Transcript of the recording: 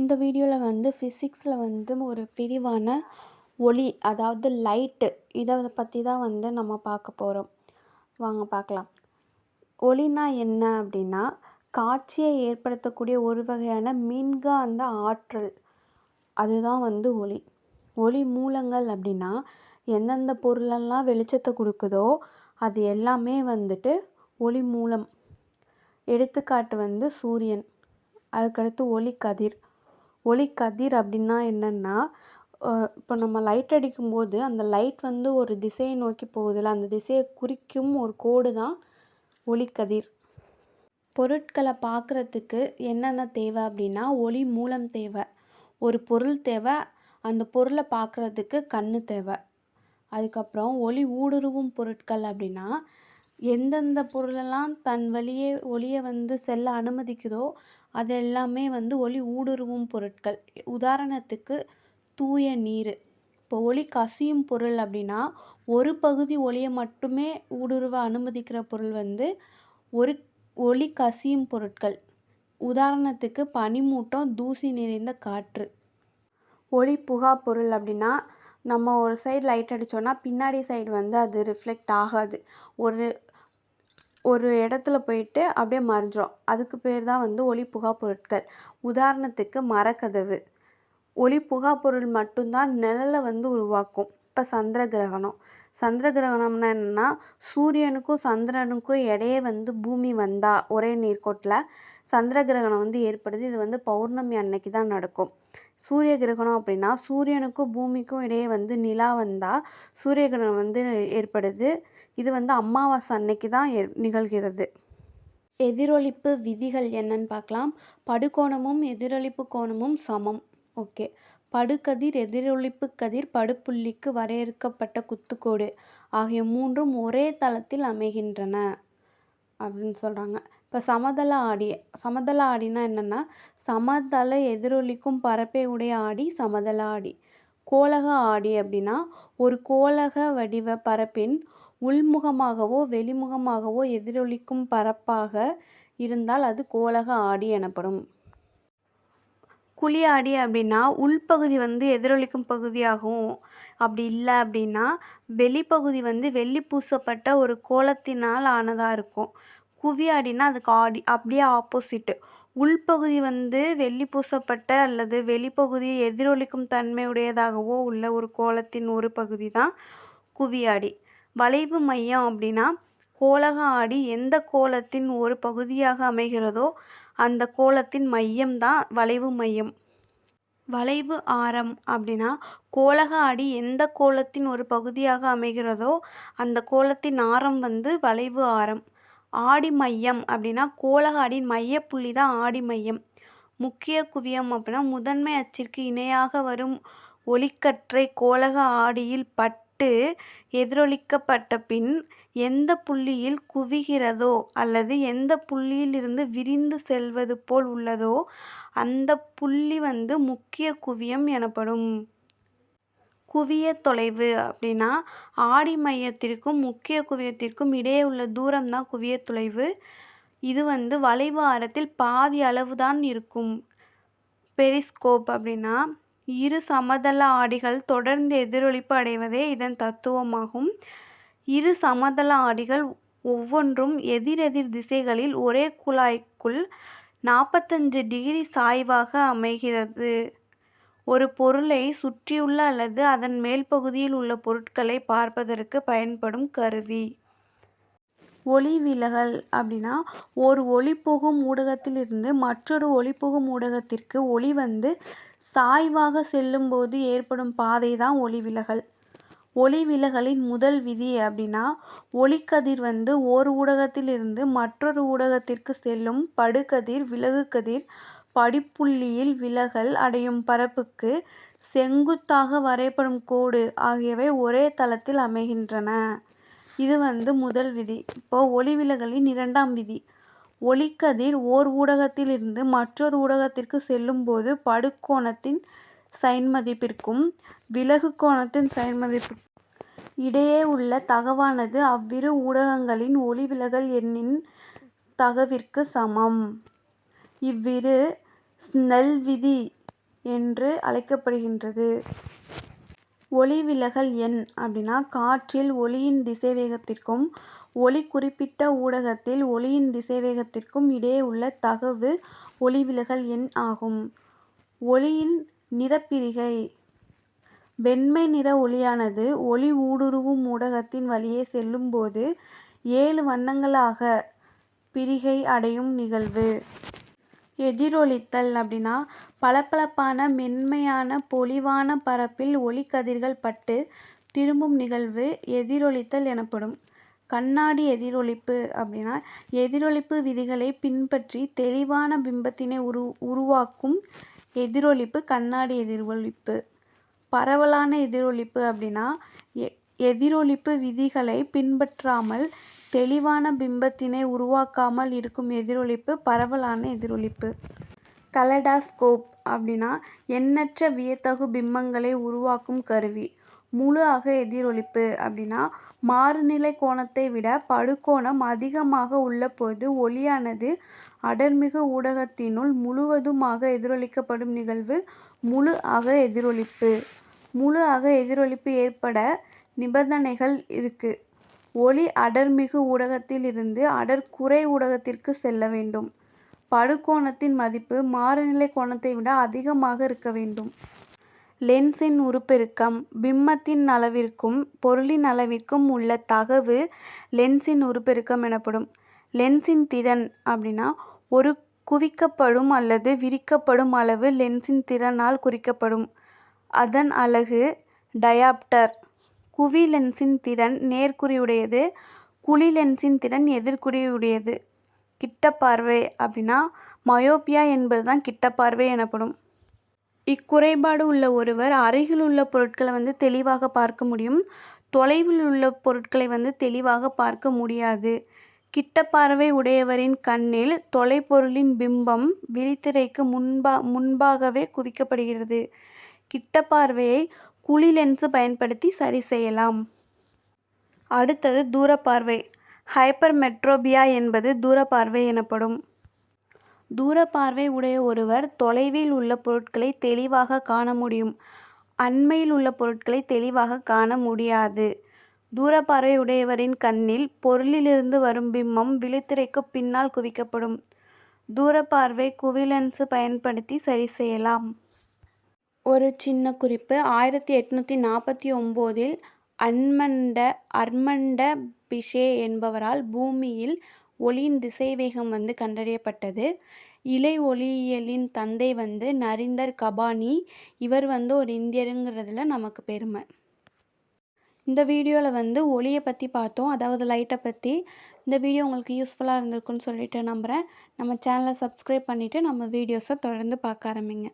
இந்த வீடியோவில் வந்து ஃபிசிக்ஸில் வந்து ஒரு பிரிவான ஒளி அதாவது லைட்டு இதை பற்றி தான் வந்து நம்ம பார்க்க போகிறோம் வாங்க பார்க்கலாம். ஒளினா என்ன அப்படின்னா காட்சியை ஏற்படுத்தக்கூடிய ஒரு வகையான மின்காந்த ஆற்றல். அதுதான் வந்து ஒளி. ஒளி மூலங்கள் அப்படின்னா எந்தெந்த பொருளெல்லாம் வெளிச்சத்தை கொடுக்குதோ அது எல்லாமே வந்துட்டு ஒளி மூலம். எடுத்துக்காட்டு வந்து சூரியன் அதுக்கடுத்து ஒளி கதிர். ஒளி கதிர் அப்படின்னா என்னென்னா இப்போ நம்ம லைட் அடிக்கும்போது அந்த லைட் வந்து ஒரு திசையை நோக்கி போகுதுல அந்த திசையை குறிக்கும் ஒரு கோடு தான் ஒளிக்கதிர் பொருட்களை பார்க்குறதுக்கு என்னென்ன தேவை அப்படின்னா ஒளி மூலம் தேவை. ஒரு பொருள் தேவை அந்த பொருளை பார்க்குறதுக்கு கண் தேவை. அதுக்கப்புறம் ஒளி ஊடுருவும் பொருட்கள் அப்படின்னா எந்தெந்த பொருளெல்லாம் தன் வழியே ஒளியை வந்து செல்ல அனுமதிக்குதோ அது எல்லாமே வந்து ஒளி ஊடுருவும் பொருட்கள். உதாரணத்துக்கு தூய நீர். இப்போ ஒளி கசியும் பொருள் அப்படின்னா ஒரு பகுதி ஒளியை மட்டுமே ஊடுருவ அனுமதிக்கிற பொருள் வந்து ஒரு ஒளி கசியும் பொருட்கள். உதாரணத்துக்கு பனிமூட்டம் தூசி நிறைந்த காற்று. ஒளி புகா பொருள் அப்படின்னா நம்ம ஒரு சைடு லைட் அடித்தோன்னா பின்னாடி சைடு வந்து அது ரிஃப்ளெக்ட் ஆகாது. ஒரு ஒரு இடத்துல போயிட்டு அப்படியே மறைஞ்சிரும். அதுக்கு பேர் தான் வந்து ஒளி புகா பொருட்கள். உதாரணத்துக்கு மரக்கதவு. ஒளி புகா பொருள் மட்டும்தான் நிழலை வந்து உருவாக்கும். இப்போ சந்திர கிரகணம். சந்திர கிரகணம்னா என்னென்னா சூரியனுக்கும் சந்திரனுக்கும் இடையே வந்து பூமி வந்தால் ஒரே நீர்க்கோட்டில். சந்திர கிரகணம் வந்து ஏற்படுது. இது வந்து பௌர்ணமி அன்னைக்கு தான் நடக்கும். சூரிய கிரகணம் அப்படின்னா சூரியனுக்கும் பூமிக்கும் இடையே வந்து நிலா வந்தால் சூரிய கிரகணம் வந்து ஏற்படுது. இது வந்து அமாவாசை அன்னைக்கு தான் நிகழ்கிறது. எதிரொலிப்பு விதிகள் என்னன்னு பார்க்கலாம். படுகோணமும் எதிரொலிப்பு கோணமும் சமம். ஓகே. படுகதிர் எதிரொலிப்பு கதிர் படுப்புள்ளிக்கு வரையறுக்கப்பட்ட குத்துக்கோடு ஆகிய மூன்றும் ஒரே தளத்தில் அமைகின்றன அப்படின்னு சொல்கிறாங்க இப்போ சமதள ஆடி சமதள ஆடினா என்னென்னா சமதள எதிரொலிக்கும் பரப்பை உடைய ஆடி சமதள ஆடி. கோலக ஆடி அப்படின்னா ஒரு கோலக வடிவ பரப்பின் உள்முகமாகவோ வெளிமுகமாகவோ எதிரொலிக்கும் பரப்பாக இருந்தால் அது கோலக ஆடி எனப்படும். குழி ஆடி அப்படின்னா உள்பகுதி வந்து எதிரொலிக்கும் பகுதியாகவும் அப்படி இல்லை அப்படின்னா வெளிப்பகுதி வந்து வெள்ளி பூசப்பட்ட ஒரு கோலத்தினால் ஆனதாக இருக்கும். குவி அதுக்கு ஆடி அப்படியே ஆப்போசிட்டு உள்பகுதி வந்து வெள்ளி பூசப்பட்ட அல்லது வெளிப்பகுதி எதிரொலிக்கும் தன்மையுடையதாகவோ உள்ள ஒரு கோலத்தின் ஒரு பகுதி தான் குவியாடி. வளைவு மையம் அப்படின்னா கோலக ஆடி எந்த கோலத்தின் ஒரு பகுதியாக அமைகிறதோ அந்த கோலத்தின் மையம் தான் வளைவு மையம். வளைவு ஆரம் அப்படின்னா கோலக ஆடி எந்த கோலத்தின் ஒரு பகுதியாக அமைகிறதோ அந்த கோலத்தின் ஆரம் வந்து வளைவு ஆரம். ஆடி மையம் அப்படின்னா கோலகாடின் மையப்புள்ளி தான் ஆடி மையம். முக்கிய குவியம் அப்படின்னா முதன்மை அச்சிற்கு இணையாக வரும் ஒளிக்கற்றை கோலக ஆடியில் பட்டு எதிரொலிக்கப்பட்ட பின் எந்த புள்ளியில் குவிகிறதோ அல்லது எந்த புள்ளியிலிருந்து விரிந்து செல்வது போல் உள்ளதோ அந்த புள்ளி வந்து முக்கிய குவியம் எனப்படும். குவிய தொலைவு அப்படின்னா ஆடி மையத்திற்கும் முக்கிய குவியத்திற்கும் இடையே உள்ள தூரம் தான் குவிய தொலைவு. இது வந்து வளைவு ஆரத்தில் பாதி அளவு தான் இருக்கும். பெரிஸ்கோப் அப்படின்னா இரு சமதள ஆடிகள் தொடர்ந்து எதிரொலிப்பு அடைவதே இதன் தத்துவமாகும். இரு சமதள ஆடிகள் ஒவ்வொன்றும் எதிரெதிர் திசைகளில் ஒரே குழாய்க்குள் நாற்பத்தஞ்சு டிகிரி சாய்வாக அமைகிறது. ஒரு பொருளை சுற்றியுள்ள அல்லது அதன் மேல் பகுதியில் உள்ள பொருட்களை பார்ப்பதற்கு பயன்படும் கருவி. ஒளி விலகல் அப்படின்னா ஒரு ஒளி புகும் ஊடகத்திலிருந்து மற்றொரு ஒளி புகும் ஊடகத்திற்கு ஒளி வந்து சாய்வாக செல்லும்போது ஏற்படும் பாதை தான் ஒளி விலகல். ஒளி விலகலின் முதல் விதி அப்படின்னா ஒளிக்கதிர் வந்து ஒரு ஊடகத்திலிருந்து மற்றொரு ஊடகத்திற்கு செல்லும் படுகதிர் விலகுகதிர் படிப்புள்ளியில் விலகல் அடையும் பரப்புக்கு செங்குத்தாக வரைபடும் கோடு ஆகியவை ஒரே தளத்தில் அமைகின்றன. இது வந்து முதல் விதி. இப்போ ஒளி விலகலின் இரண்டாம் விதி. ஒளிக்கதிர் ஓர் ஊடகத்திலிருந்து மற்றொரு ஊடகத்திற்கு செல்லும்போது படுகோணத்தின் சைன் மதிப்பிற்கும் விலகு கோணத்தின் சைன் மதிப்பிற்கும் இடையே உள்ள தகவானது அவ்விரு ஊடகங்களின் ஒளிவிலகல் எண்ணின் தகவிற்கு சமம். இவ்விரு ஸ்னெல் விதி என்று அழைக்கப்படுகின்றது. ஒளிவிலகல் எண் அப்படின்னா காற்றில் ஒளியின் திசைவேகத்திற்கும் ஒளி குறிப்பிட்ட ஊடகத்தில் ஒளியின் திசைவேகத்திற்கும் இடையே உள்ள தகவு ஒளிவிலகல் எண் ஆகும். ஒளியின் நிறப்பிரிகை. வெண்மை நிற ஒளியானது ஒளி ஊடுருவும் ஊடகத்தின் வழியே செல்லும்போது ஏழு வண்ணங்களாக பிரிகை அடையும் நிகழ்வு. எதிரொலித்தல் அப்படின்னா பளபளப்பான மென்மையான பொலிவான பரப்பில் ஒளிக்கதிர்கள் பட்டு திரும்பும் நிகழ்வு எதிரொலித்தல் எனப்படும். கண்ணாடி எதிரொலிப்பு அப்படின்னா எதிரொலிப்பு விதிகளை பின்பற்றி தெளிவான பிம்பத்தினை உரு உருவாக்கும் எதிரொலிப்பு கண்ணாடி எதிரொலிப்பு. பரவலான எதிரொலிப்பு அப்படின்னா எ எதிரொலிப்பு விதிகளை பின்பற்றாமல் தெளிவான பிம்பத்தினை உருவாக்காமல் இருக்கும் எதிரொலிப்பு பரவலான எதிரொலிப்பு. கலடாஸ்கோப் அப்படின்னா எண்ணற்ற வியத்தகு பிம்பங்களை உருவாக்கும் கருவி. முழு அக எதிரொலிப்பு அப்படின்னா மாறுநிலை கோணத்தை விட படுகோணம் அதிகமாக உள்ளபோது ஒளியானது அடர்மிகு ஊடகத்தினுள் முழுவதுமாக எதிரொலிக்கப்படும் நிகழ்வு முழு அக எதிரொலிப்பு. முழு அக எதிரொலிப்பு ஏற்பட நிபந்தனைகள் இருக்குது ஒளி அடர்மிகு ஊடகத்தில் இருந்து அடர்குறை ஊடகத்திற்கு செல்ல வேண்டும். படுகோணத்தின் மதிப்பு மாறுநிலை கோணத்தை விட அதிகமாக இருக்க வேண்டும். லென்ஸின் உருப்பெருக்கம் பிம்மத்தின் அளவிற்கும் பொருளின் அளவிற்கும் உள்ள தகவு லென்ஸின் உருப்பெருக்கம் எனப்படும். லென்ஸின் திறன் அப்படின்னா ஒரு குவிக்கப்படும் அல்லது விரிக்கப்படும் அளவு லென்ஸின் திறனால் குறிக்கப்படும். அதன் அலகு டயாப்டர். குவி லென்ஸின் திறன் நேர்குறியுடையது குழி லென்ஸின் திறன் எதிர்குறியுடையது. கிட்டப்பார்வை அப்படின்னா மயோபியா என்பது தான் கிட்டப்பார்வை எனப்படும். இக்குறைபாடு உள்ள ஒருவர் அருகில் உள்ள பொருட்களை வந்து தெளிவாக பார்க்க முடியும். தொலைவில் உள்ள பொருட்களை வந்து தெளிவாக பார்க்க முடியாது. கிட்டப்பார்வை உடையவரின் கண்ணில் தொலைப்பொருளின் பிம்பம் விழித்திரைக்கு முன்பா முன்பாகவே குவிக்கப்படுகிறது. கிட்டப்பார்வையை குழி லென்ஸு பயன்படுத்தி சரி செய்யலாம். அடுத்தது தூரப்பார்வை. ஹைப்பர்மெட்ரோபியா என்பது தூரப்பார்வை எனப்படும். தூரப்பார்வை உடைய ஒருவர் தொலைவில் உள்ள பொருட்களை தெளிவாக காண முடியும். அண்மையில் உள்ள பொருட்களை தெளிவாக காண முடியாது. தூரப்பார்வை உடையவரின் கண்ணில் பொருளிலிருந்து வரும் பிம்பம் விழித்திரைக்கு பின்னால் குவிக்கப்படும். தூரப்பார்வை குவிலென்ஸு பயன்படுத்தி சரி செய்யலாம். ஒரு சின்ன குறிப்பு. ஆயிரத்தி எட்நூற்றி நாற்பத்தி ஒம்போதில் அன்மண்ட அர்மண்ட பிஷே என்பவரால் பூமியில் ஒளியின் திசைவேகம் வந்து கண்டறியப்பட்டது. இலை ஒளியியலின் தந்தை வந்து நரிந்தர் கபானி. இவர் வந்து ஒரு இந்தியருங்கிறதுல நமக்கு பெருமை. இந்த வீடியோவில் வந்து ஒளியை பற்றி பார்த்தோம். அதாவது லைட்டை பற்றி இந்த வீடியோ உங்களுக்கு யூஸ்ஃபுல்லாக இருந்திருக்குன்னு சொல்லிட்டு நம்புகிறேன் நம்ம சேனலை சப்ஸ்கிரைப் பண்ணிவிட்டு நம்ம வீடியோஸை தொடர்ந்து பார்க்க ஆரம்பிங்க.